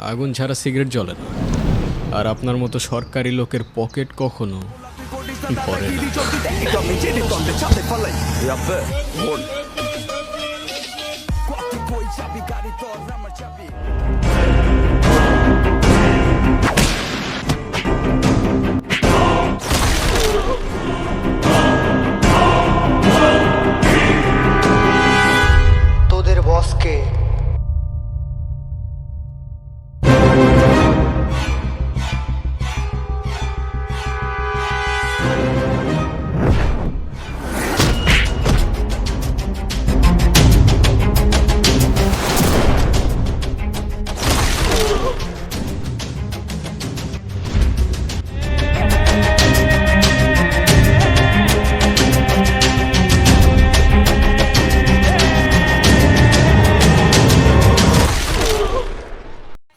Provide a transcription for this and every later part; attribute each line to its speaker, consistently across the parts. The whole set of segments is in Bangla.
Speaker 1: আগুন ছাড়া সিগারেট জ্বলে না। আর আপনার মতো সরকারি লোকের পকেট কখনো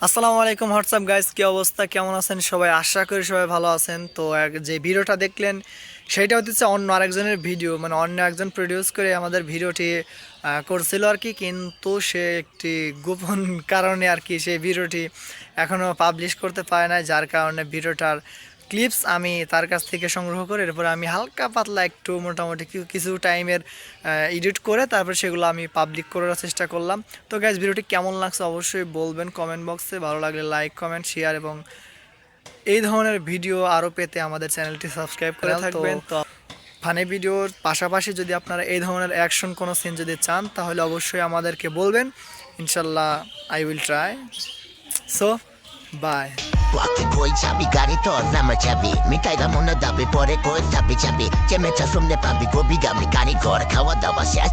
Speaker 2: আসসালামু আলাইকুম, হোয়াটসঅ্যাপ গাইস, কী অবস্থা? কেমন আছেন সবাই? আশা করি সবাই ভালো আছেন। তো এক- যে ভিডিওটা দেখলেন সেইটা হচ্ছে অন্য আরেকজনের ভিডিও। মানে অন্য একজন প্রডিউস করে আমাদের ভিডিওটি করছিল আর কি, কিন্তু সে একটি গোপন কারণে আর কি সেই ভিডিওটি এখনও পাবলিশ করতে পারে নাই, যার কারণে ভিডিওটার ক্লিপস আমি তার কাছ থেকে সংগ্রহ করে এরপর আমি হালকা পাতলা একটু মোটামুটি কিছু টাইমের এডিট করে তারপর সেগুলো আমি পাবলিক করার চেষ্টা করলাম। তো গ্যাস ভিডিওটি কেমন লাগছে অবশ্যই বলবেন কমেন্ট বক্সে ভালো লাগলে লাইক কমেন্ট শেয়ার এবং এই ধরনের ভিডিও আরও পেতে আমাদের চ্যানেলটি সাবস্ক্রাইব করে থাকবেন। তো ফানি ভিডিওর পাশাপাশি যদি আপনারা এই ধরনের অ্যাকশন কোনো সিন যদি চান তাহলে অবশ্যই আমাদেরকে বলবেন। ইনশাল্লাহ I will try so bye
Speaker 3: Qualche poi চাবি গাড়ি তোর নামে চাবি মিটাই না মনে দাবি পরে কই চাবি চাবি চেমে চা শুনলে পাবি গবি গামি গাড়ি ঘর খাওয়া দাওয়া শেষ